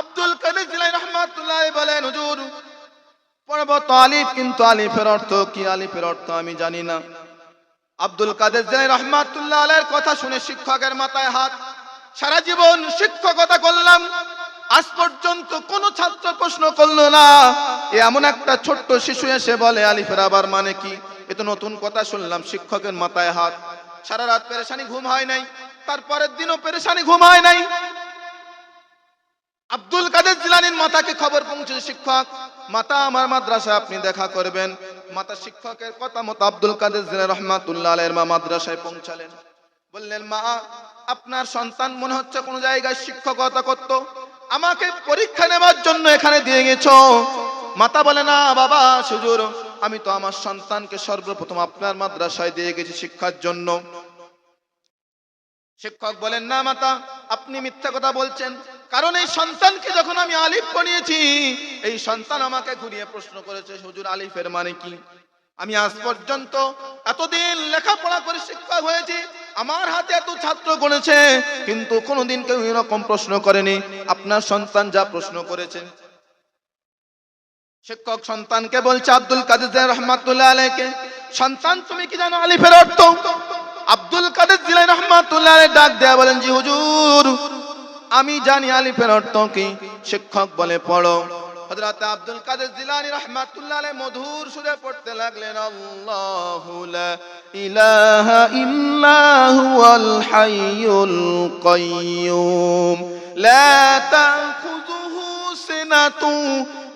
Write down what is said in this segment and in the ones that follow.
আব্দুল কাদের জিলাই রহমাতুল্লাহ বলেন, হুজুর পর্বত আলিফ কিন্তু আলিফের অর্থ কি? আলিফের অর্থ আমি জানি না। আব্দুল কাদের জিলাই রহমাতুল্লাহ আলের কথা শুনে শিক্ষকের মাথায় হাত, সারা জীবন শিক্ষকতা করলাম। আজ পর্যন্ত কোন ছাত্র প্রশ্ন করল না। এমন একটা ছোট্ট শিশু এসে বলে, আলিফের আবার মানে কি? এ তো নতুন কথা শুনলাম শিক্ষকের মাথায় হাত। সারা রাত পেরেশানি ঘুম হয় নাই। তারপরের দিনও পেরেশানি ঘুম হয় নাই। আব্দুল কাদের জিলানির মাতাকে খবর পৌঁছে শিক্ষক। মাতা আমার মাদ্রাসায় আপনি দেখা করবেন। মাতা শিক্ষকের কথা মতো আব্দুল কাদের জিলা রহমাতুল্লাহ আলের মা মাদ্রাসায় পৌঁছালেন। বললেন, মা, আপনার সন্তান মনে হচ্ছে কোন জায়গায় শিক্ষকতা করত? আমাকে পরীক্ষা নেবার জন্য এখানে দিয়ে গেছো? মাতা বলে, না বাবা সুজুর আমি তো আমার সন্তানকে সর্বপ্রথম আপনার মাদ্রাসায় দিয়ে গেছি শিক্ষার জন্য। শিক্ষক বলেন, না মাতা, আপনি মিথ্যা কথা বলছেন। কারণ এই সন্তানকে যখন আমি আলিফ বানিয়েছি, এই সন্তান আমাকে ঘুরিয়ে প্রশ্ন করেছে, হুজুর, আলিফের মানে কি? আমি আজ পর্যন্ত এতদিন লেখাপড়া করে শিক্ষক হয়েছি, আমার হাতে এত ছাত্র গড়েছে কিন্তু কোনোদিন কেউ এরকম প্রশ্ন করেনি, আপনার সন্তান যা প্রশ্ন করেছে। শিক্ষক সন্তানকে বলছে, আব্দুল কাদের রহমাতুল্লাহ আলাইকে, সন্তান তুমি কি জানো আলিফের অর্থ? আব্দুল কাদের জিলাই রহমাতুল্লাহ ডাক দেয়া বলেন, জি হুজুর। আমি জানি আলিফের অর্থ কি? শিক্ষক বলে পড়ো। হযরত আব্দুল কাদের জিলানী রাহমাতুল্লাহ আলাইহি মধুর সুরে পড়তে লাগলেন, আল্লাহু লা ইলাহা ইল্লা হুয়াল হাইয়ুল কাইয়্যুম লা তাখুযুহু সিনাতু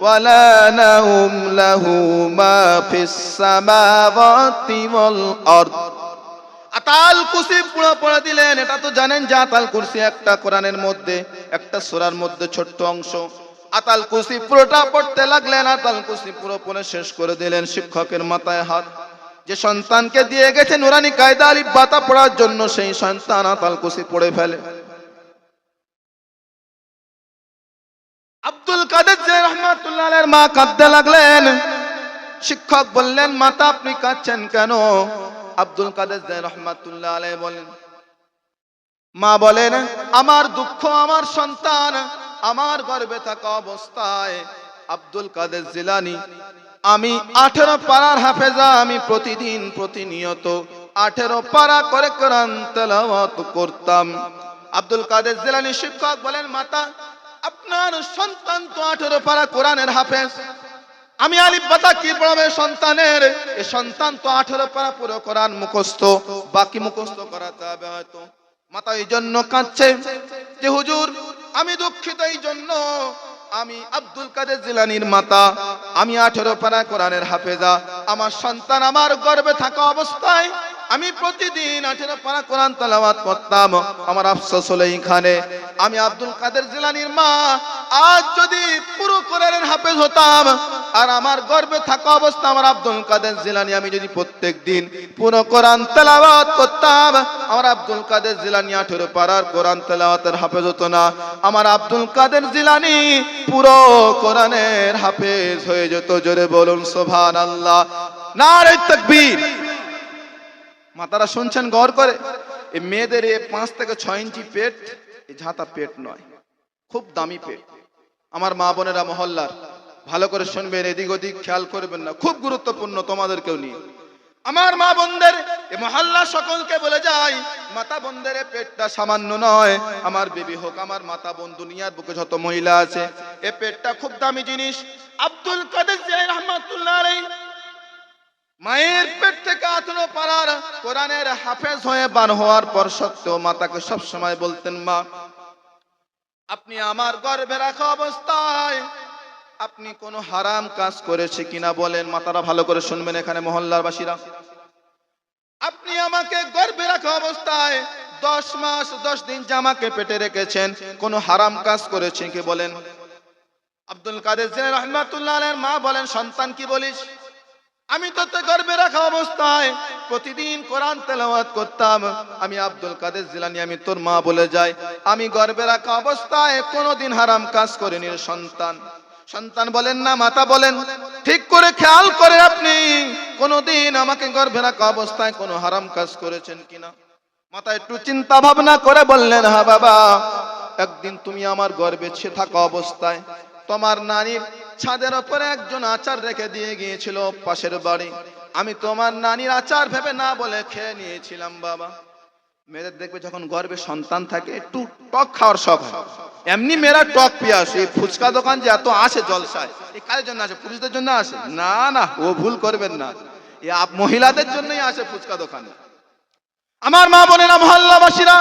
ওয়ালা নাওম লাহু মা ফিস সামাওয়াতি ওয়াল আরদ। আতাল কুরসি পুরো পড়ে দিলেন। এটা তো জানেন যে আতাল কুরসি একটা কোরআনের মধ্যে, একটা সূরার মধ্যে ছোট্ট অংশ। আতাল কুরসি পুরোটা পড়তে লাগলেন, আতাল কুরসি পুরো পড়ে শেষ করে দিলেন শিক্ষকের মাথায় হাত। যে সন্তানকে দিয়ে গেছে নুরানি কায়দা আলিফ বাতা পড়ার জন্য, সেই সন্তান আতাল কুরসি পড়ে ফেলে। আব্দুল কাদের রহমাতুল্লাহ মা কাঁদতে লাগলেন। শিক্ষক বললেন, মাতা, আপনি কাঁদছেন কেন? আব্দুল কাদের রহমাতুল্লাহ আলাইহি বলেন, মা বলেন, আমার দুঃখ, আমার সন্তান, আমার গর্বে থাকা অবস্থায় আব্দুল কাদের জিলানি, আমি আঠেরো পাড়ার হাফেজা, আমি প্রতিদিন প্রতিনিয়ত আঠেরো পাড়া করে কোরআন করতাম। আব্দুল কাদের জিলানি শিক্ষক বলেন, মাতা, আপনার সন্তান তো আঠেরো পাড়া কোরআনের হাফেজ আমি আলিফ বাতা কি পড়াবে সন্তানের? এ সন্তান তো আঠেরো পারা পুরো করার মুখস্থ, বাকি মুখস্থ করাতে হবে হয়তো। মাতা এই জন্য কাঁদছে যে, হুজুর, আমি দুঃখিত এই জন্য। আমি আব্দুল কাদের জিলানির মাতা। আমি আঠেরো পারা কোরআনের হাফেজা। আমার সন্তান আমার গর্বে থাকা অবস্থায় আমি প্রতিদিন আঠেরো পারা কোরআন তালাওয়াত করতাম। আমার আফসোস হলো এইখানে। আমি আব্দুল কাদের জিলানির মা। আজ যদি পুরো কোরআনের হাফেজ হতাম, আর আমার গর্বে থাকা অবস্থা আমার আব্দুল কাদের জিলানি, আমি যদি প্রত্যেক দিন পুরো কোরআন তেলাওয়াত করতাম, আমার আব্দুল কাদের জিলানি আঠেরো পাড়ার কোরআন তেলাওয়াতের হাফেজ হতো না। আমার আব্দুল কাদের জিলানি পুরো কোরআনের হাফেজ হয়ে যেত। জোরে বলুন সোভান আল্লাহ না নারে তাকবীর। মাতারা শুনছেন গর করে। এই মেয়েদের এ পাঁচ থেকে ছয় ইঞ্চি পেট, এই ঝাঁতা পেট নয়, খুব দামি পেট। আমার মা বোনেরা মহল্লার, ভালো করে শুনবেন, এদিক ওদিক খেয়াল করবেন না, খুব গুরুত্বপূর্ণ তোমাদেরকেও নিয়ে আমার মা বোনদের এ মহল্লা সকলকে বলে যাই, মাতা বোনদের এ পেটটা সামান্য নয়। আমার বেবি হোক, আমার মাতা বোন, দুনিয়ার বুকে যত মহিলা আছে এ পেটটা খুব দামি জিনিস। আব্দুল কাদের রহমাতুল্লাহ মায়ের পেট থেকে আঠারো পাড়ার কোরআনের হাফেজ হয়ে বার হওয়ার পর সত্ত্বেও মাতাকে সব সময় বলতেন, মা, আপনি আমার গর্ভে রাখা অবস্থায় আপনি কোনো হারাম কাজ করেছে কিনা বলেন? মাতারা ভালো করে শুনবেন এখানে মহল্লার বাসীরা আপনি আমাকে গর্ভে রাখা অবস্থায় দশ মাস, দশ দিন জামাকে পেটে রেখেছেন, কোনো হারাম কাজ করেছে কি বলেন? আব্দুল কাদের রহমাতুল্লাহ মা বলেন, সন্তান কি বলিস? আমি তো গর্বে রাখা অবস্থায় প্রতিদিন কোরআন তেলাওয়াত করতাম। আমি আব্দুল কাদের জিলানি, আমি তোর মা বলে যাই। আমি গর্বে রাখা অবস্থায় কোনোদিন হারাম কাজ করিনি সন্তান। সন্তান বলেন না, মাতা বলেন, ঠিক করে খেয়াল করে আপনি, কোনোদিন আমাকে গর্ভে রাখা অবস্থায় কোনো হারাম কাজ করেছেন কিনা? মাতা একটু চিন্তা ভাবনা করে বললেন হ্যাঁ বাবা, একদিন তুমি আমার গর্বে ছে থাকা অবস্থায়, তোমার নানির ছাদের ওপরে একজন আচার রেখে দিয়ে গিয়েছিল পাশের বাড়ি। আমি তোমার নানির আচার ভেবে না বলে খেয়ে নিয়েছিলাম, বাবা। মেয়েদের দেখবে যখন গর্বে সন্তান থাকে একটু টক খাওয়ার শখ এমনি মেয়েরা টক পিয়াস, এই ফুচকা দোকান যে এত আসে জলসায় এই কাজের জন্য আসে, পুরুষদের জন্য আসে? না না, ও ভুল করবেন না। এ মহিলাদের জন্যই আসে ফুচকা দোকানে। আমার মা বোনেরা, মহল্লাবাসীরা,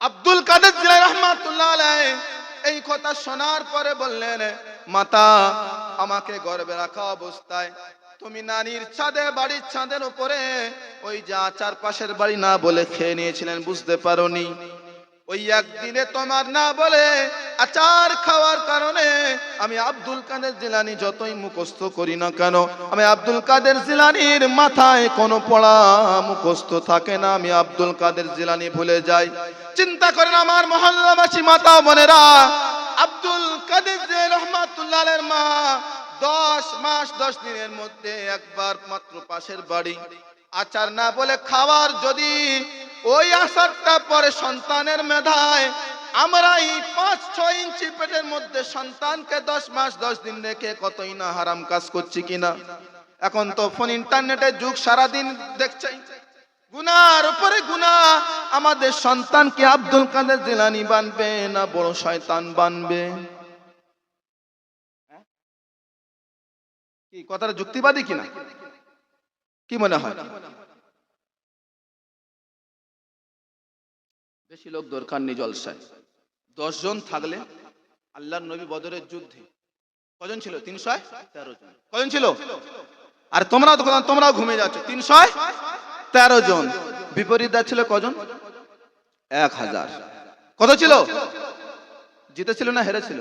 আব্দুল কাদের জিলাই রহমাতুল্লাহ আলাইহি এই কথা শোনার পরে বললেন, মাতা, আমাকে গর্বে রাখা অবস্থায় তুমি নানির ছাদে, বাড়ির ছাদের উপরে ওই যা চার পাশের বাড়ি না বলে খেয়ে নিয়েছিলেন, বুঝতে পারোনি। ওই একদিনে তোমার না বলে আচার খাওয়ার কারণে আমি আব্দুল কাদের জিলানি যতই মুখস্থ করি না কেন, আমি আব্দুল কাদের জিলানির মাথায় কোনো পড়া মুখস্থ থাকে না, আমি আব্দুল কাদের জিলানি ভুলে যাই। চিন্তা করেন আমার মহল্লাবাসী মাতা বোনেরা। আব্দুল কাদের যে রহমাতুল্লাহের মা, দশ মাস, দশ দিনের মধ্যে একবার মাত্র পাশের বাড়ি। আচার না বলে খাওয়ার যদি ওই আচারটা পরে সন্তানের মেধায় আমরা এই পাঁচ, ছয় ইঞ্চি পেটের মধ্যে সন্তানকে দশ মাস, দশ দিন রেখে কতই না হারাম কাজ করছি কিনা? এখন তো ফোন ইন্টারনেটের যুগ, সারাদিন দেখছে গুনার উপরে গুনা আমাদের সন্তানকে আব্দুল কাদের জিলানি বানবে না বড় শয়তান বানবে? কথাটা যুক্তিবাদী কিনা? কি মনে হয়? বেশি লোক দরকার নেই জলসায়। দশ জন থাকলে আল্লাহর নবী বদরের যুদ্ধে। কজন ছিল? তিনশো তেরো জন। কজন ছিল? আর তোমরা তোমরাও ঘুমিয়ে যাচ্ছ। তিনশো তেরো জন। বিপরীত ছিল কজন? এক হাজার। কত ছিল? জিতেছিল না হেরেছিল?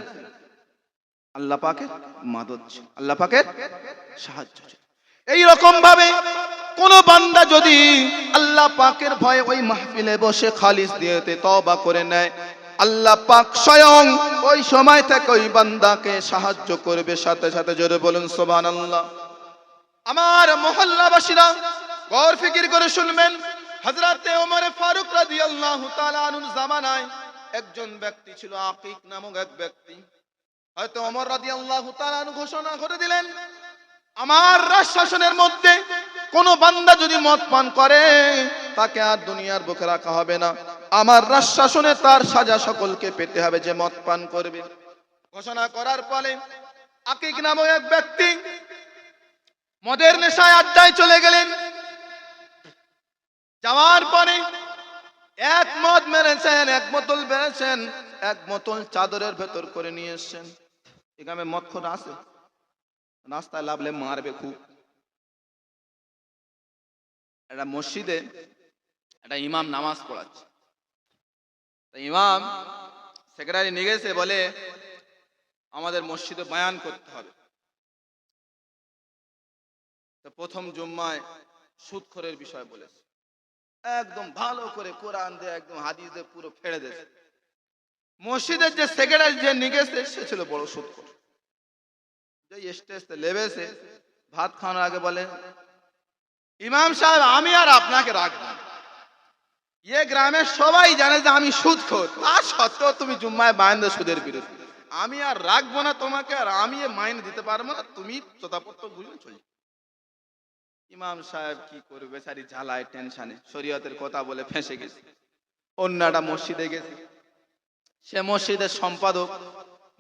আল্লাহ পাকের মাদত আল্লাহ পাকের সাহায্য এই রকম ভাবে কোন বান্দা যদি আল্লাহ পাকের ভয়ে ওই মাহফিলে বসে খালিস দিয়েতে তবা করে নেয়, আল্লাহ পাক স্বয়ং ওই সময় থেকে ওই বান্দাকে সাহায্য করবে। সাথে সাথে জোরে বলুন সোবান আল্লাহ আমার মহল্লাবাসীরা গৌর ফিকির করে শুনবেন হজরতে ওমর ফারুক রাদিয়াল্লাহু তাআলা জামানায় একজন ব্যক্তি ছিল আকিক নামক এক ব্যক্তি। হয়তো ওমর রাদিয়াল্লাহু তাআলা আনহু ঘোষণা করে দিলেন, আমার রাজ শাসনের মধ্যে কোন বান্দা যদি মদ পান করে, তাকে আর দুনিয়ার বুকে রাখা হবে না। আমার রাজ শাসনে তার সাজা সকলকে পেতে হবে যে মদ পান করবে। ঘোষণা করার ফলে আকিক নামক এক ব্যক্তি মদের নেশায় আড্ডায় চলে গেলেন। যাওয়ার পরে এক মদ মেরেছেন এক বেড়েছেন এক বোতল চাদরের ভেতর করে নিয়ে এসছেন। এখানে মদ খোর আছে। রাস্তায় লাভলে মারবে খুব। একটা মসজিদে একটা ইমাম নামাজ পড়াচ্ছে। ইমাম সেক্রেটারি নিয়ে গেছে বলে, আমাদের মসজিদে বয়ান করতে হবে। তো প্রথম জুম্মায় সুদখোরের বিষয় বলেছে। একদম ভালো করে কোরআন দিয়ে একদম হাদিস দিয়ে পুরো ফেড়ে দিয়েছে। মসজিদের যে সেক্রেটারি যে নিয়ে গেছে সে ছিল বড় সুদখোর যে স্টেজতে লেবেছে ভাত খাওয়ানোর আগে বলে ইমাম সাহেব আমি আর আপনাকে রাখব। ইয়ে গ্রামের সবাই জানে যে আমি সুদখোর তা সত্ত্বেও তুমি জুম্মায় বায়ন্দা সুদের বিরুদ্ধে। আমি আর রাখব না তোমাকে আর আমি এ মাইনে দিতে পারব না। তুমি চোদাপত্র বুঝলে চলে যাও। ইমাম সাহেব কি করবে? বেচারি ঝালায় টেনশনে। শরীয়তের কথা বলে ফেঁসে গেছে। অন্য একটা মসজিদে গেছে। সে মসজিদের সম্পাদক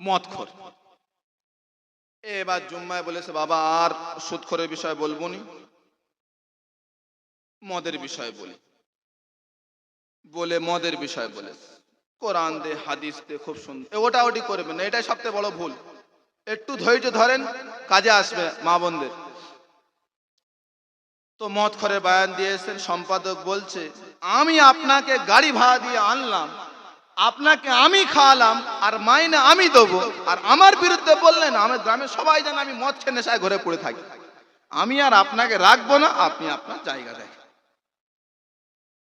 মদখোর। এবার জুম্মায় বলেছে, বাবা, আর সুদখোরের বিষয় বলব নি। মদের বিষয় বলি। বলে মদের বিষয় বলেছে। কোরআন দে, হাদিস দে, খুব সুন্দর। ওটা ওটি করবেন না, এটাই সবচেয়ে বড় ভুল। একটু ধৈর্য ধরেন, কাজে আসবে মা বোনদের। তো মদ করে বায়ান দিয়েছেন, সম্পাদক বলছে, আমি আপনাকে গাড়ি ভাড়া দিয়ে আনলাম, আপনাকে আমি খাওয়ালাম, আর মাইনে আমি দেবো। আর আমার বিরুদ্ধে বললেন, আমার গ্রামের সবাই জানে আমি মদ খেয়ে নেশায় ঘরে পড়ে থাকি। আমি আর আপনাকে রাখব না, আপনি আপনার জায়গা দেখেন।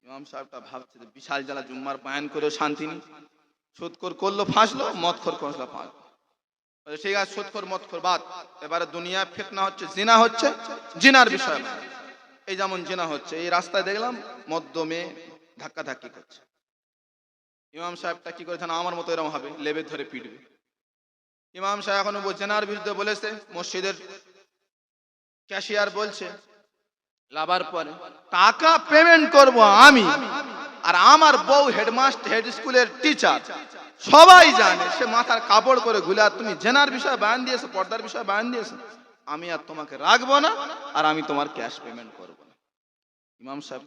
ইমাম সাহেবটা ভাবছে বিশাল জ্বালা, জুম্মার বায়ান করেও শান্তি নেই। সুদকর করল, ফাঁসলো, মদখর করল ফাঁসলো। ঠিক আছে, সুদখর, মদখর বাদ। এবারে দুনিয়া ফেতনা হচ্ছে, জিনা হচ্ছে, জিনার বিষয়। এই যেমন জিনা হচ্ছে, এই রাস্তায় দেখলাম মদ্য মেয়ে ধাক্কা ধাক্কি করছে। ইমাম সাহেবটা কি করেছেন? আমার মতো এরকম হবে লেবে ধরে পিটবে। ইমাম সাহেব এখনও জেনার বিরুদ্ধে বলেছে, মসজিদের ক্যাশিয়ার বলছে, লাভার পরে টাকা পেমেন্ট করব আমি। আর আমার বউ হেডমাস্টার হেড স্কুলের টিচার, সবাই জানে, সে মাথার কাপড় করে ঘুলে তুমি জেনার বিষয়ে বায়ান দিয়েছ, পর্দার বিষয়ে বায়ান দিয়েছ। আমি আর তোমাকে রাখব না, আর আমি তোমার ক্যাশ পেমেন্ট করব না। ইমাম সাহেব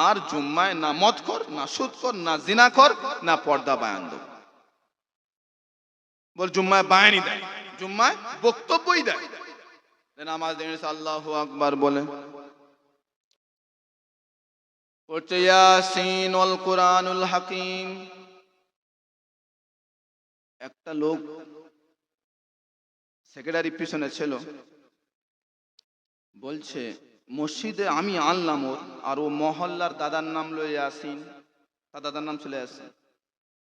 আর জুম্মায় না মদ কর না সুদ কর না জিনা কর না পর্দা বায়ান দেব। বল জুম্মায় বায়ানই দেয়, জুম্মায় বক্তব্যই দেয়। নামাজ আল্লাহ আকবার বলে। পড়ছে ইয়াসিন হাকিম। একটা লোক সেক্রেটারি পিছনে ছিল। বলছে, মসজিদে আমি আনলাম ওর, আর ও মহল্লার দাদার নাম লো ইয়াসিন তার দাদার নাম ছিল ইয়াসিন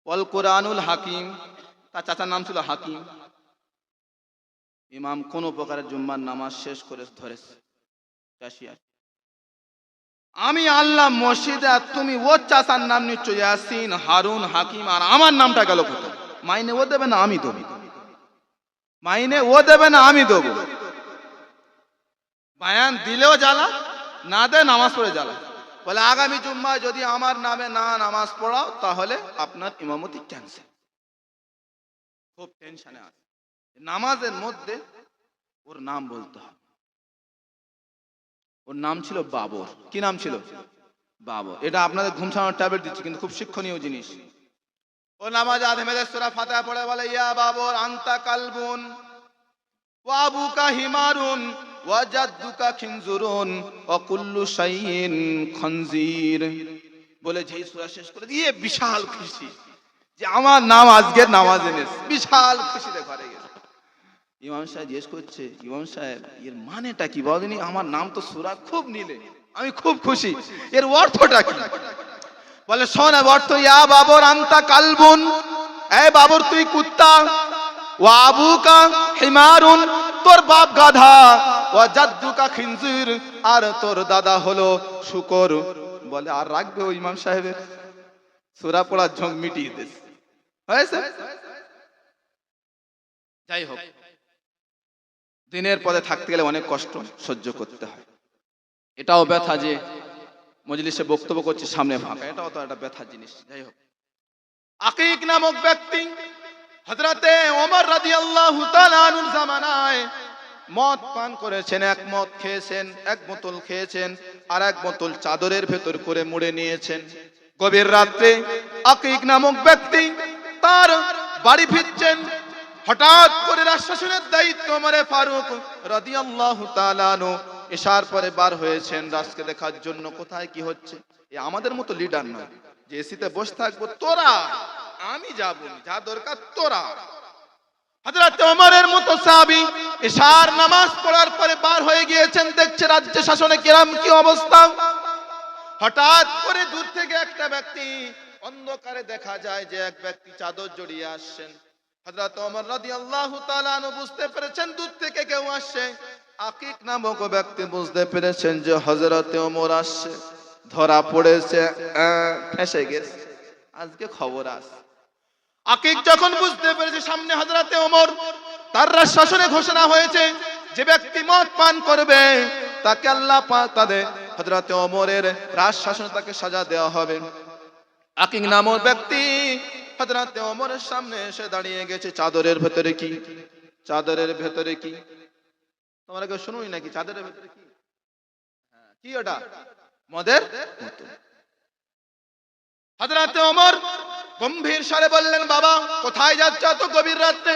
ওয়াল কোরআনুল হাকিম। তার চাচার নাম ছিল হাকিম। ইমাম কোন প্রকারের জুম্মার নামাজ শেষ করে ধরেছে। আমি আল্লাহ মসজিদে, আর তুমি ও চাচার নাম নিচ্ছ ইয়াসিন হারুন হাকিম, আর আমার নামটা গেল কোথায়? মাইনে ও দেবে না, আমি দেবো। মাইনে ও দেবে না, আমি দেবো। বায়ান দিলেও জ্বালা, না দে নামাজ পড়ে জ্বালা। বলে, আগামী জুম্মায় যদি আমার নামে না নামাজ পড়াও, তাহলে আপনার ইমামতি ক্যান্সেল খুব টেনশনে আছে। নামাজের মধ্যে ওর নাম বলতে হবে। ওর নাম ছিল বাবর। কি নাম ছিল? বাবর। এটা আপনাদের ঘুম ছাড়ানোর ট্যাবলেট দিচ্ছি, কিন্তু খুব শিক্ষণীয় জিনিস। ও নামাজ আধমেদের সুরা ফাতিহা পড়ে বলে, ইয়া বাবর আন্তা কালবুন ওয়াবুকা হিমারুন ওয়াজাদ্দুকা খিনজুরুন, ওয়া কুল্লু শাইইন খনজির। বলে যেই সূরা শেষ করে দিয়ে বিশাল খুশি যে আমার নাম আজকের নামাজ এনেছে। বিশাল খুশিতে ঘরে গেছে। ইমাম সাহেব জিজ্ঞেস করছে, ইমাম সাহেব, এর মানেটা কি? বলেনি আমার নাম তো সুরা খুব নিলে, আমি খুব খুশি। এর অর্থটা কি? বলে, শোন অর্থ ইয়া বাবর, আন্তা কালবুন। এ বাবর, তুই কুত্তা। ও আবুকা হিমারুন, তোর বাপ গাধা। ও জাদ্দুকা খিনজির, আর তোর দাদা হলো শুকর। বলে, আর রাখবে ওই ইমাম সাহেবের? সুরা পড়ার ঝোঁক মিটিয়ে দিস হয়েছে? যাই হোক, দিনের পদে থাকতে গেলে অনেক কষ্ট সহ্য করতে হয়। এটাও ব্যথা যে মজলিসে বক্তব্য করছে সামনে ফাঁকা এটাও তো একটা ব্যথার জিনিস যাই হোক। আকিক নামক ব্যক্তি হযরতে ওমর রাদিয়াল্লাহু তাআলা আনহুর জামানায় মদ পান করেছেন এক মদ খেয়েছেন এক বোতল খেয়েছেন আর এক বোতল চাদরের ভেতর করে মুড়ে নিয়েছেন। গভীর রাত্রে আকিক নামক ব্যক্তি তার বাড়ি ফিরছেন হঠাৎ করে রাষ্ট্রশাসনের দায়িত্ব ওমরে ফারুক রাদিয়াল্লাহু তাআলা আনহু এশার পরে বার হয়েছেন রাজকে দেখার জন্য। কোথায় কি হচ্ছে? আমাদের মতো লিডার নয়। যে এসিতে বসে থাকব, তোরা, আমি যাব, যা দরকার তোরা। একটা ব্যক্তি অন্ধকারে দেখা যায় যে এক ব্যক্তি চাদর জড়িয়ে আসছেন। বুঝতে পেরেছেন, দূর থেকে কেউ আসছে। আকিক নামক ব্যক্তি বুঝতে পেরেছেন যে হজরতে ওমর আসছে, ধরা পড়েছে ফেঁসে গেছে। আজকে খবর আছে। আকিক যখন বুঝতে পেরেছে সামনে হযরতে ওমর, তার শাসনে ঘোষণা হয়েছে যে ব্যক্তি মদ পান করবে, তাকে আল্লাহ তাদের হযরতে ওমরের রাজ শাসনে তাকে সাজা দেওয়া হবে। আকিক নামক ব্যক্তি হযরতে ওমরের সামনে এসে দাঁড়িয়ে গেছে। চাদরের ভেতরে কি? চাদরের ভেতরে কি? তোমরা কেউ শুনুই নাকি? চাদরের ভেতরে কি? হ্যাঁ, কি ওটা? মদের মতো হযরতে ওমর গম্ভীর স্বরে বললেন বাবা কোথায় যাচ্ছ এত গভীর রাত্রে?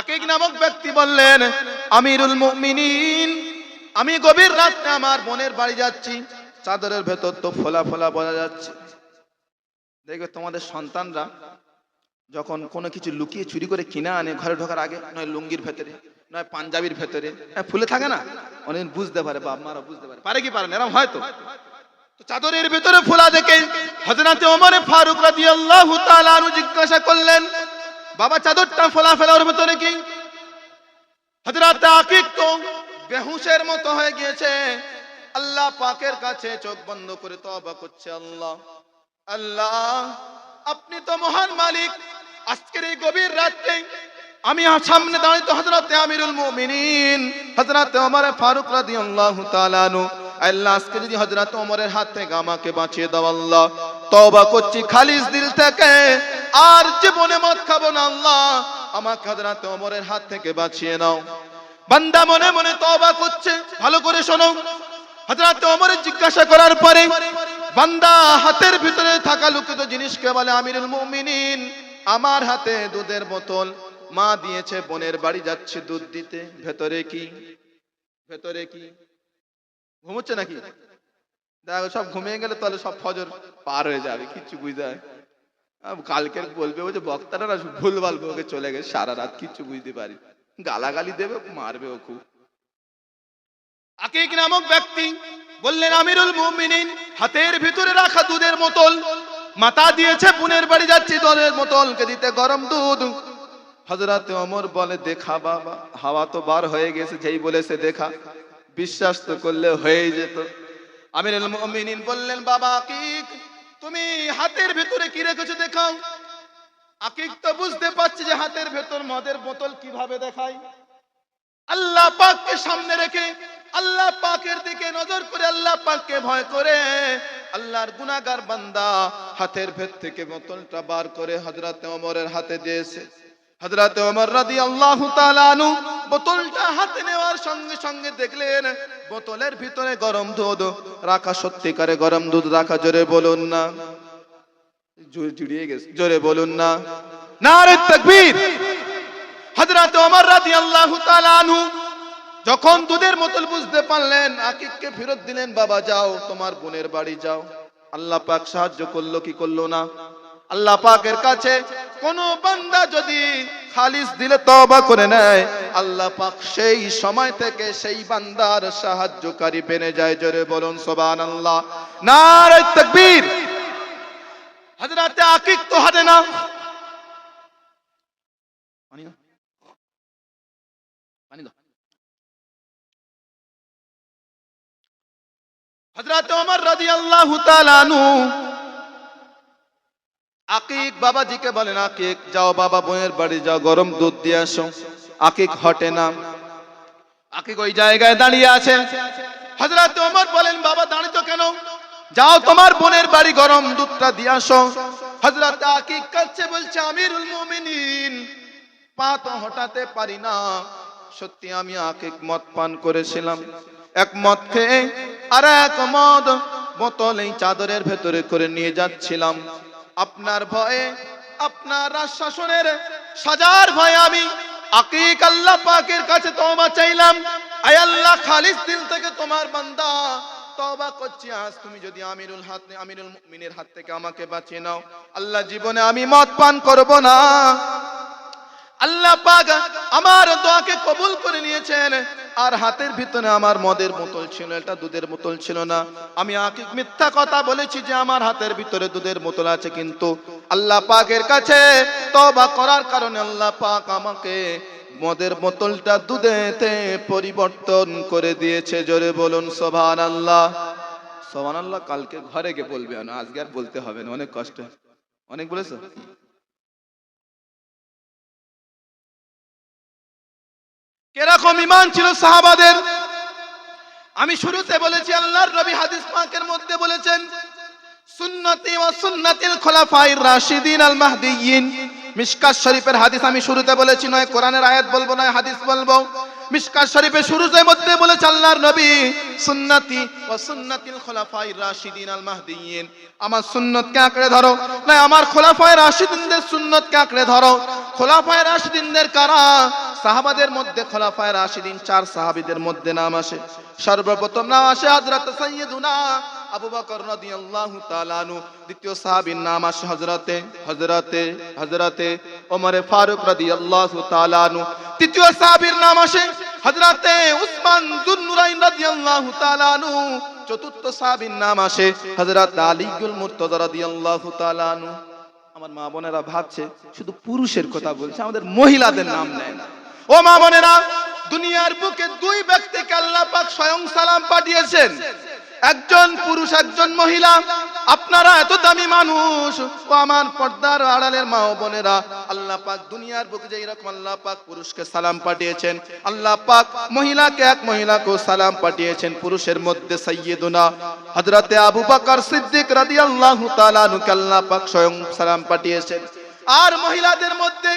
আকিক নামক ব্যক্তি বললেন আমিরুল মুমিনিন আমি গভীর রাত্রে আমার বোনের বাড়ি যাচ্ছি। চাদরের ভেতর তো ফোলা ফোলা বোঝা যাচ্ছে। দেখবে তোমাদের সন্তানরা যখন কোনো কিছু লুকিয়ে চুরি করে কিনে আনে ঘরে ঢোকার আগে নয় লুঙ্গির ভেতরে। নয়, পাঞ্জাবির ভেতরে। হ্যাঁ ফুলে থাকে না? অনেক বুঝতে পারে, বাপ মারা বুঝতে পারে। পারে কি পারে না এরকম হয়তো চাদরের ভেতরে ফোলা দেখে হযরতে ওমর ফারুক রাদিয়াল্লাহু তাআলা আনহু জিজ্ঞাসা করলেন, বাবা, চাদরটা ফোলা ওর ভেতরে কি? হযরতে আকিক তো বেহুশের মতো হয়ে গিয়েছে। আল্লাহ পাকের কাছে চোখ বন্ধ করে তওবা করছে, আল্লাহ। আল্লাহ, আপনি তো মহান মালিক। আজকের এই গভীর রাত্রে আমি সামনে দাঁড়িত হজরতে আমিরুল মুমিনিন হজরতে ওমর ফারুক রাদিয়াল্লাহু তাআলা আনহু। আল্লাহ, আজকে যদি হজরত ওমরের হাত থেকে আমাকে বাঁচিয়ে দাও আল্লাহ। তওবা করছি খালিস দিল থেকে, আর জীবনে মদ খাব না আল্লাহ। আমাকে হজরত ওমরের হাত থেকে বাঁচিয়ে নাও। বান্দা মনে মনে তওবা করছে, ভালো করে শোনো। হযরত ওমরের জিজ্ঞাসা করার পরে, বান্দা হাতের ভিতরে থাকা লুকিত জিনিসকে বলে, আমিরুল মুমিনিন, আমার হাতে দুধের বোতল। মা দিয়েছে, বোনের বাড়ি যাচ্ছে দুধ দিতে। ভেতরে কি? ভেতরে কি? ঘুমোচ্ছে নাকি? দেখো, সব ঘুমিয়ে গেলে তাহলে সব ফজর পার হয়ে যাবে, কিচ্ছু বুঝতে কালকে বলবে যে, বক্তারা না ভুলভাল ওকে চলে গেছে, সারা রাত কিচ্ছু বুঝতে পারি গালাগালি দেবে, মারবে ও খুব। আকিক নামক ব্যক্তি বললেন, আমিরুল মুমিনিন, হাতের ভিতরে রাখা দুধের বোতল। মাতা দিয়েছে, বোনের বাড়ি যাচ্ছি, দুধের বোতলকে দিতে গরম দুধ। হজরত অমর বলে, দেখা বাবা, হাওয়া তো বার হয়ে গেছে, যেই বলেছে দেখা। বিশ্বাস তো করলে হয়ে যেত। মুমিনিন বললেন, বাবা, আকিক, তুমি হাতের ভেতরে কি রেখেছো দেখাও? আকিক তো বুঝতে পারছি যে হাতের ভেতর মদের বোতল কীভাবে দেখায়। আল্লাহ পাককে সামনে রেখে, আল্লাহ পাকের দিকে নজর করে আল্লাহ পাককে ভয় করে। আল্লাহর গুনাগার বান্দা হাতের ভেত থেকে বোতলটা বার করে হযরতে ওমরের হাতে দিয়েছে। হযরতে ওমর রাদিয়াল্লাহু তাআলা আনহু বোতলটা হাতে নেওয়ার সঙ্গে সঙ্গে দেখলেন, বোতলের ভিতরে গরম দুধ, রাখা সত্যিকারে গরম দুধ রাখা, জোরে বলুন না। জুড়িয়ে গেছে, জোরে বলুন না। নারে তাকবীর। হযরত ওমর রাদিয়াল্লাহু তাআলা আনহু যখন দুধের বোতল বুঝতে পারলেন, আকিককে ফেরত দিলেন, বাবা, যাও, তোমার বোনের বাড়ি যাও। আল্লাহ পাক সাহায্য করল, কি করল না? আল্লাহ পাকের কাছে কোন বান্দা যদি খালিস দিলে তওবা করে নেয়, আল্লাহ পাক সেই সময় থেকে সেই বান্দার সাহায্যকারী বেনে যায়। জোরে বলুন, সুবহানাল্লাহ। নারে তাকবীর। হযরতে আকিক তো হাতে না। পানি দাও। পানি দাও। হযরত ওমর রাদিয়াল্লাহু তাআলা আনহু আকিক বাবাজিকে বলেন, আকিক, যাও বাবা বোনের বাড়ি, যাও গরম দুধ দিয়ে আসো। আকিক হটে না। আকিক ওই জায়গায় দাঁড়িয়ে আছে। হযরত ওমর বলেন, বাবা দাঁড়িয়ে তো কেন? যাও তোমার বোনের বাড়ি গরম দুধটা দিয়ে আসো। হযরত আকিক কাছে বলছে, আমিরুল মুমিনিন, পা তো হটাতে পারি না। সত্যি আমি আকিক মদ পান করেছিলাম। এক মদ খেয়ে আর এক মদ বোতল এই চাদরের ভেতরে করে নিয়ে যাচ্ছিলাম। আপনার ভয়ে, আপনার শাসনের সাজার ভয়ে আমি আকিক আল্লাহ পাকের কাছে তওবা চাইলাম। আয় আল্লাহ, খালিস দিল থেকে তোমার বান্দা করছি আজ। তুমি যদি আমিরুল হাত আমিরুল মুমিনের হাত থেকে আমাকে বাঁচিয়ে নাও, আল্লাহ জীবনে আমি মদ পান করব না। আল্লাহ পাক আমার দোয়াকে কবুল করে নিয়েছেন। আর হাতের ভিতরে আমার মদের বোতল ছিল, এটা দুধের বোতল ছিল না। আমি আকিক মিথ্যা কথা বলেছি যে আমার হাতের ভিতরে দুধের বোতল আছে, কিন্তু আল্লাহ পাকের কাছে তওবা করার কারণে আল্লাহ পাক আমাকে মদের বোতলটা দুধেতে পরিবর্তন করে দিয়েছে। জোরে বলুন সোভান আল্লাহ সোভান আল্লাহ কালকে ঘরে গিয়ে বলবে, আজকে আর বলতে হবে না, অনেক কষ্ট। অনেক বলেছ? কীরকম ইমান ছিল সাহাবাদের? আমি শুরুতে বলেছি, আল্লাহর নবী হাদিস পাকের মধ্যে বলেছেন, সুন্নতি ও সুন্নাতিল খোলাফাই রাশিদিন আল মাহদিয়িন মিশকাত শরীফের হাদিস আমি শুরুতে বলেছি, নয় কোরআনের আয়াত বলব, নয় হাদিস বলব। মিশকাত শরীফের শুরুতে মধ্যে বলেছে আল্লাহর নবী, সুন্নতি ওয়া সুন্নাতিল খোলাফায়ে রাশিদিন আল মাহদিয়িন আমার সুন্নতকে আঁকড়ে ধরো। নয় আমার খোলাফায়ে রাশিদিনদের সুন্নতকে আঁকড়ে ধরো। খোলাফায়ে রাশিদিনদের কারা? সাহাবাদের মধ্যে খোলাফায়ে রাশিদিন চার সাহাবীদের মধ্যে নাম আসে। সর্বপ্রথম নাম আসে হযরত সাইয়্যিদুনা আবু বকর রাদিয়াল্লাহু তাআলা আনহু। দ্বিতীয় সাহাবীর নাম আসে হযরতে হযরতে হযরতে ওমর ফারুক রাদিয়াল্লাহু তাআলা আনহু। তৃতীয় সাহাবীর নাম আসে হযরতে উসমান যুন্নুরাইন রাদিয়াল্লাহু তাআলা নু চতুর্থ সাহাবীর নাম আসে হযরত আলীউল মুর্তজা রাদিয়াল্লাহু তাআলা নু আমার মা বোনেরা ভাবছে, শুধু পুরুষের কথা বলছে, আমাদের মহিলাদের নাম নেয় না। ও মা বোনেরা, দুনিয়ার বুকে দুই ব্যক্তিকে আল্লাহ পাক স্বয়ং সালাম পাঠিয়েছেন। একজন পুরুষ, একজন মহিলা। আপনারা এত দামি মানুষ। ও আমার পর্দার আড়ালের মা ও বোনেরা, আল্লাহ পাক দুনিয়ার বুকে যে এরকম আল্লাহ পাক পুরুষকে সালাম পাঠিয়েছেন, আল্লাহ পাক মহিলাকে এক মহিলাকেও সালাম পাঠিয়েছেন পুরুষের মধ্যে সাইয়্যিদুনা হযরতে আবু বকর সিদ্দিক রাদিয়াল্লাহু তাআলা আনহুকে আল্লাহ পাক স্বয়ং সালাম পাঠিয়েছেন। আর মহিলাদের মধ্যে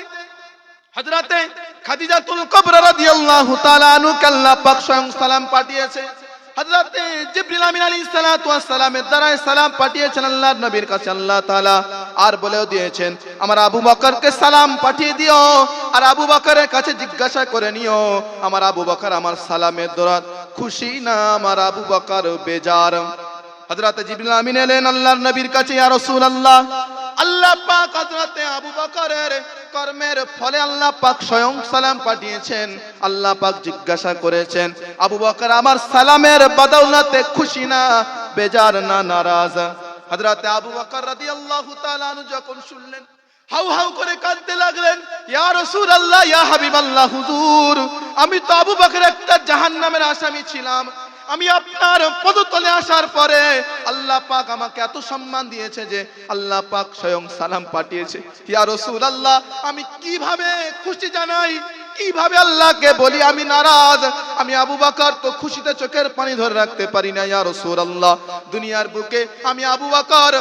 হযরতে খাদিজাতুল কুবরা রাদিয়াল্লাহু তাআলা আনহুকে আল্লাহ পাক স্বয়ং সালাম পাঠিয়েছে। জিবরিল আমিন দ্বারাই সালাম পাঠিয়েছেন আল্লাহর নবীর কাছে, আল্লাহ তাআলা আর বলেও দিয়েছেন, আমার আবু বকরকে সালাম পাঠিয়ে দিও আর আবু বকরের কাছে জিজ্ঞাসা করে নিও, আমার আবু বকর আমার সালামের দ্বারা খুশি না, আমার আবু বকর বেজার। হযরতে জিবরিল আমিন এলেন আল্লাহর নবীর কাছে, ইয়া রাসূলুল্লাহ আল্লাহ পাক হযরতে আবু বকরের কর্মের ফলে আল্লাহ পাক স্বয়ং সালাম পাঠিয়েছেন, আল্লাহ পাক জিজ্ঞাসা করেছেন, আবু বকর আমার সালামের বদৌলতে খুশি না, বেজার না নারাজ? হযরতে আবু বকর রাদিয়াল্লাহু তাআলা যখন শুনলেন, হাউ হাউ করে কাঁদতে লাগলেন, ইয়া রাসূলুল্লাহ, ইয়া হাবিবাল্লাহ, হুজুর, আমি তো আবু বকর একটা জাহান্নামের আসামি ছিলাম আমি আপনার পদতলে আসার পরে আল্লাহ পাক আমাকে এত সম্মান দিয়েছে যে আল্লাহ পাক স্বয়ং সালাম পাঠিয়েছে। ইয়া রাসূলুল্লাহ, আমি কীভাবে খুশি জানাই? কীভাবে আল্লাহকে বলি আমি নারাজ? আমি আবু বকর তো খুশিতে চোখের পানি ধরে রাখতে পারি না, ইয়া রাসূলুল্লাহ। দুনিয়ার বুকে আমি আবু বকর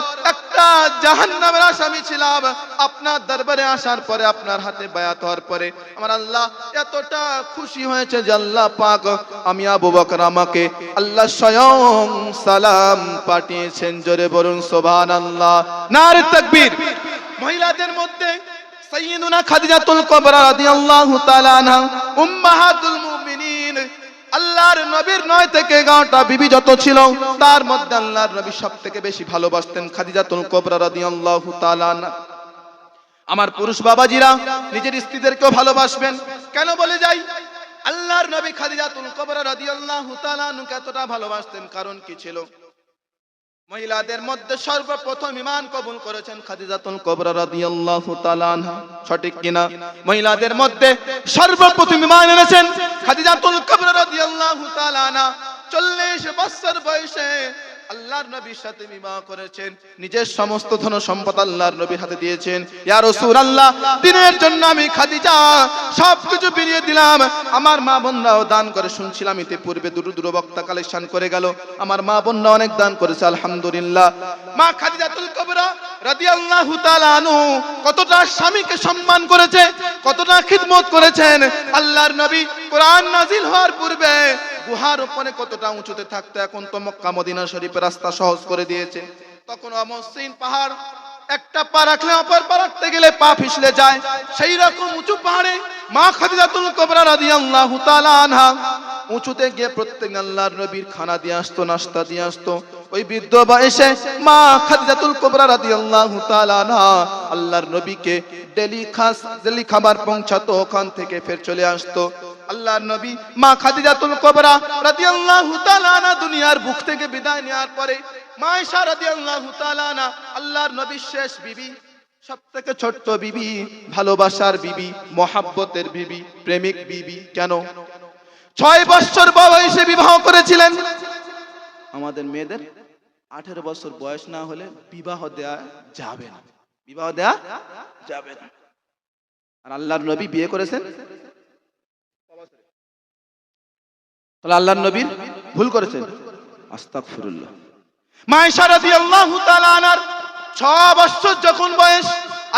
একটা জাহান্নামের আসামি ছিলাম। আপনার দরবারে আসার পরে, আপনার হাতে বায়াত হওয়ার পরে। আমার আল্লাহ এতটা খুশি হয়েছে যে আল্লাহ পাক আমি আবু বকর আমাকে আল্লাহ স্বয়ং সালাম পাঠিয়েছেন। জোরে বলুন, সুবহানাল্লাহ। নারে তাকবীর। মহিলাদের মধ্যে সাইয়্যিদুনা খাদিজাতুল কুবরা রাদিয়াল্লাহু তাআলা আনহা, উম্মাহাতুল মুমিনিন আল্লাহর নবীর নয় থেকে এগারোটা বিবি যত ছিল, তার মধ্যে আল্লাহর নবী সব থেকে বেশি ভালোবাসতেন খাদিজাতুল কোবরা তাআলা আনহা। আমার পুরুষ বাবাজিরা, নিজের স্ত্রীদেরকেও ভালোবাসবেন। কেন বলে যাই? আল্লাহর নবী খাদিজাতুল কোবরা রাদিয়াল্লাহু তাআলা আনহুকে এতটা ভালোবাসতেন, কারণ কি ছিল? মহিলাদের মধ্যে সর্বপ্রথম ইমান কবুল করেছেন খাদিজাতুল কবরা রাদিয়াল্লাহু তাআলা আনহা। সঠিক কিনা? মহিলাদের মধ্যে সর্বপ্রথম ইমান এনেছেন খাদিজাতুল কবরা রাদিয়াল্লাহু তাআলা আনহা। 40 বছর বয়সে আল্লাহর নবীর সাথে বিবাহ করেছেন, নিজের সমস্ত ধন সম্পদ আল্লাহর নবীর হাতে দিয়েছেন। ইয়া রাসূলুল্লাহ, দিনের জন্য আমি খাদিজা, সবকিছু বিলিয়ে দিলাম। আমার মা বোনরাও দান করে শুনছিলাম ইতিপূর্বে দুটো দুটো বক্তা কালেকশন করে গেল। আমার মা বোনরা অনেক দান করেছে, আলহামদুলিল্লাহ। মা খাদিজাতুল কুবরা রাদিয়াল্লাহু তাআলা আনহু কতটা স্বামীকে সম্মান করেছে, কতটা খিদমত করেছেন। আল্লাহর নবী কোরআন নাজিল হওয়ার পূর্বে গুহার উপরে কতটা উঁচুতে থাকতো এখন তো মক্কা মদিনা শরীফের রাস্তা সহজ করে দিয়েছে। তখন অমসৃণ পাহাড়, একটা পা রাখলে অপর পা রাখতে গেলে পা পিছলে যায়। সেই রকম উঁচু পাহাড়ে মা খাদিজাতুল কুবরা রাদিয়াল্লাহু তাআলা আনহা উঁচুতে গিয়ে প্রত্যেক আল্লাহর নবীর খানা দিয়ে আসতো, নাস্তা দিয়ে আসতো। ওই বৃদ্ধ বয়সে মা খাদিজাতুল কুবরা রাদিয়াল্লাহু তাআলা আনহা আল্লাহর নবীকে ডেলি খাস, ডেলি খাবার পৌঁছাতো, ওখান থেকে ফের চলে আসতো। আল্লাহর নবী মা খাদিজাতুল কুবরা রাদিয়াল্লাহু তাআলা আনহা দুনিয়ার বুক থেকে বিদায় নেওয়ার পরে মা আয়েশা রাদিয়াল্লাহু তাআলা আনহা আল্লাহর নবীর শেষ বিবি সব থেকে ছোট্ট বিবি, ভালোবাসার বিবি, মহাব্বতের বিবি, প্রেমিক বিবি, কেন? ছয় বছর বয়সে বিবাহ করেছিলেন। আমাদের মেয়েদের আঠেরো বছর বয়স না হলে বিবাহ দেয়া যাবে না। বিবাহ দেয়া যাবে না। আর আল্লাহর নবী বিয়ে করেছেন তাহলে আল্লাহ নবীর ভুল করেছেন। আস্তাগফিরুল্লাহ। মায়েশা রাজি আল্লাহ তালানার ছ বছর যখন বয়স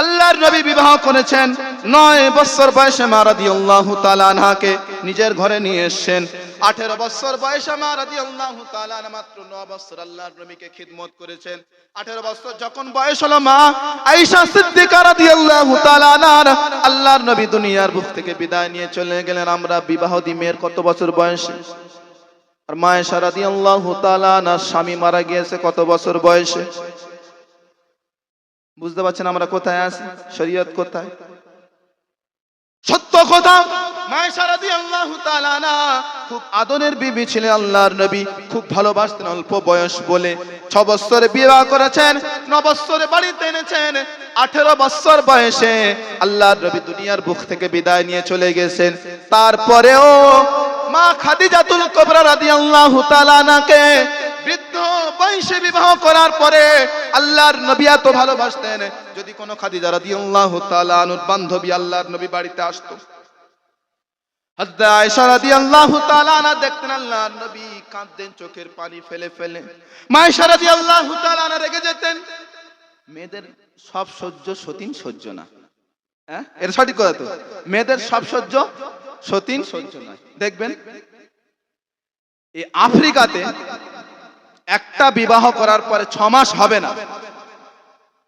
আল্লাহর নবী বিবাহ করেছেন, নয় বছর বয়সে মা রাদিয়াল্লাহু তাআলা আনহাকে নিজের ঘরে নিয়ে এসেছেন। আঠেরো বছর বয়সে রাদিয়াল্লাহু তাআলা আনহা মাত্র নয় বছর আল্লাহর নবীকে খিদমত করেছেন। আঠেরো বছর যখন বয়স হলো মা, আয়েশা সিদ্দিকা রাদিয়াল্লাহু তাআলা আনহার আল্লাহর নবী দুনিয়ার বুক থেকে বিদায় নিয়ে চলে গেলেন। আমরা বিবাহ দি মেয়ের কত বছর বয়সে? আর মায়ের সারাদি আল্লাহ না স্বামী মারা গিয়েছে কত বছর বয়সে? বুঝতে পারছেন আমরা কোথায় আছি? শরীয়ত কোথায়? সত্য কথা আল্লাহ খুব বিবি ছিলেন আল্লাহর নবী, খুব ভালোবাসতেন, অল্প বয়স বলে। ছ বিবাহ করেছেন বাড়িতে এনেছেন, আঠেরো বছর বয়সে আল্লাহর নবী দুনিয়ার বুক থেকে বিদায় নিয়ে চলে গেছেন। তারপরেও মা খাদিজাতুল কুবরা রাদিয়াল্লাহু তাআলা নাকে বৃদ্ধ বয়সে বিবাহ করার পরে আল্লাহর নবী এত ভালোবাসতেন। যদি কোনো খাদিজা রাদিয়াল্লাহু তাআলা বান্ধবী আল্লাহর নবী বাড়িতে আসতো হযরত আয়েশা রাদিয়াল্লাহু তাআলা আনহা দেখতেন আল্লাহর নবী কাঁদতেন, চোখের পানি ফেলে ফেলে। মা আয়েশা রাদিয়াল্লাহু তাআলা আনহা রেগে যেতেন। মেয়েদের সব সহ্য সতীন সহ্য না। হ্যাঁ? এর সঠিক কথা তো? মেয়েদের সব সহ্য সতীন সহ্য নয় দেখবেন, এই আফ্রিকাতে একটা বিবাহ করার পরে ছ মাস হবে না।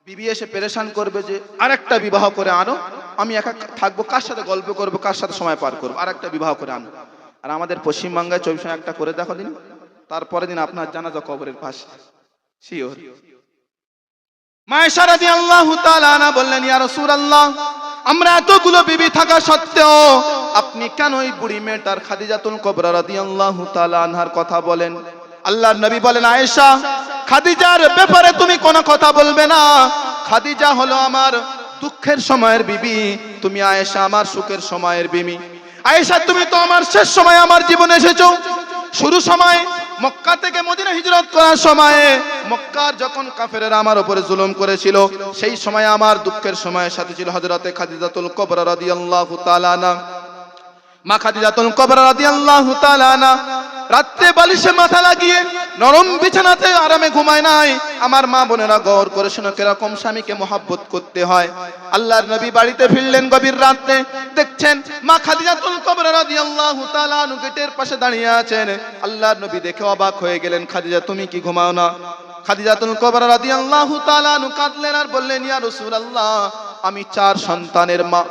বিবি এসে পেরেশান করবে যে আরেকটা বিবাহ করে আনো। আমি একা থাকব, কার সাথে গল্প করব, কার সাথে সময় পার করব? আরেকটা বিবাহ করে আনো আর আমাদের পশ্চিমবঙ্গে চব্বিশ একটা করে দেখো দিন, তারপরে দিন আপনার জানা জানাজা কবরের পাশে। শিওর মায়েশা তাআলা আনা বললেন, ইয়া রাসূলুল্লাহ, আমরা এতগুলো বিবি থাকা সত্ত্বেও আপনি কেন ওই বুড়ি মেয়েটার খাদিজাতুল কুবরা রাদিয়াল্লাহু তাআলা আনহার কথা বলেন? আল্লাহর নবী বলেন, আয়েশা, খাদিজার ব্যাপারে তুমি কোনো কথা বলবে না। খাদিজা হলো আমার দুঃখের সময়ের বিবি, তুমি আয়েশা আমার সুখের সময়ের বিবি। আয়েশা, তুমি তো আমার শেষ সময় আমার জীবনে এসেছ। শুরু সময় মক্কা থেকে মদিনা হিজরত করার সময়ে মক্কার যখন কাফেরেরা আমার উপরে জুলুম করেছিল, সেই সময় আমার দুঃখের সময়ের সাথে ছিল হযরতে খাদিজাতুল কুবরা রাদিয়াল্লাহু তাআলা মা খাদিজাতুল কুবরা রাদিয়াল্লাহু তাআলা রাত্রে বালিশে মাথা লাগিয়ে নরম বিছানাতে আরামে ঘুমায় নাই। আমার মা বোনেরা গৌর করে শোনো কীরকম স্বামীকে মহাব্বত করতে হয়। আল্লাহর নবী বাড়িতে ফিরলেন গভীর রাতে দেখছেন মা খাদিজাতুল কুবরা রাদিয়াল্লাহু তাআলা গেটের পাশে দাঁড়িয়ে আছেন। আল্লাহর নবী দেখে অবাক হয়ে গেলেন, খাদিজা, তুমি কি ঘুমাও না? খাদিজাতুল কুবরা রাদিয়াল্লাহু তাআলা কাঁদলেন আর বললেন, ইয়া রাসূলুল্লাহ, আমি চার সন্তানের মা।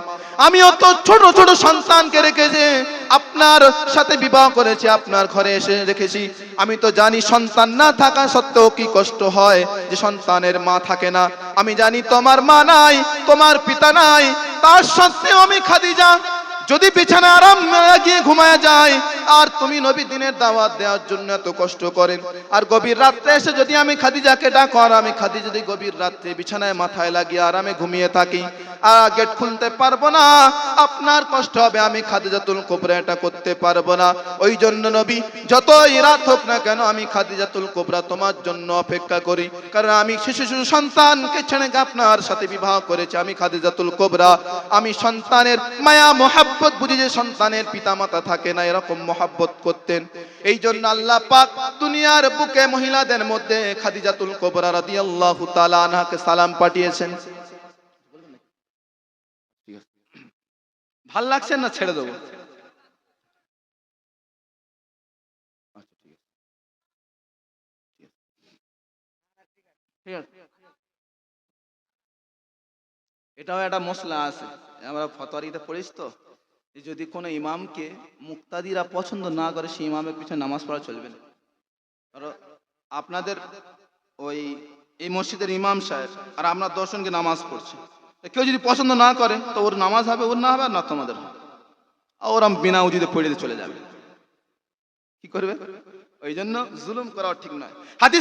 আমি অত ছোট ছোট সন্তানকে রেখেছে। আপনার সাথে বিবাহ করেছি, আপনার ঘরে এসে রেখেছি। আমি তো জানি সন্তান না থাকা সত্ত্বেও কি কষ্ট হয় যে সন্তানের মা থাকে না। আমি জানি তোমার মা নাই, তোমার পিতা নাই। তার সত্ত্বেও আমি খাদিজা যদি বিছানা আরাম গিয়ে ঘুমায় যায়, আর তুমি নবী দিনের দাওয়াত দেওয়ার জন্য এত কষ্ট করেন আর গভীর রাত্রে এসে যদি আমি খাদিজাকে ডাকো, আর আমি খাদি যদি গভীর রাত্রে বিছানায় মাথায় লাগিয়ে আরামে ঘুমিয়ে থাকি, আর গেট খুলতে পারব না, আপনার কষ্ট হবে, আমি খাদিজাতুল কোবরা এটা করতে পারব না। ওই জন্য নবী, যতই রাত হোক না কেন, আমি খাদিজাতুল কোবরা তোমার জন্য অপেক্ষা করি। কারণ আমি শিশু শিশু সন্তানকে ছেড়ে আপনার সাথে বিবাহ করেছি, আমি খাদিজাতুল কোবরা। আমি সন্তানের মায়া মোহাব্বত বুঝি যে সন্তানের পিতামাতা থাকে না, এরকম মোহাব্বত করতেন। এই জন্য আল্লাহ পাক দুনিয়ার বুকে মহিলাদের মধ্যে খাদিজাতুল কোবরা রাদিয়াল্লাহু তাআলা আনহাকে সালাম পাঠিয়েছেন। ভালো লাগছে না ছেড়ে দেবো? এটাও একটা মশলা আছে। আমরা ফতোয়ারিতে পড়িস তো? যদি কোনো ইমামকে মুক্তাদিরা পছন্দ না করে, সেই ইমামের পিছনে নামাজ পড়া চলবে না। আপনাদের ওই, এই মসজিদের ইমাম সাহেব, আর আমরা দর্শনকে নামাজ পড়ছি। কেউ যদি পছন্দ না করে, তো ওর নামাজ হবে, ওর না হবে, আর না তোমাদের হবে। আর বিনা উজিতে পড়ে চলে যাবে। কি করবে? ওই জন্য জুলুম করা ঠিক নয়। হাদিস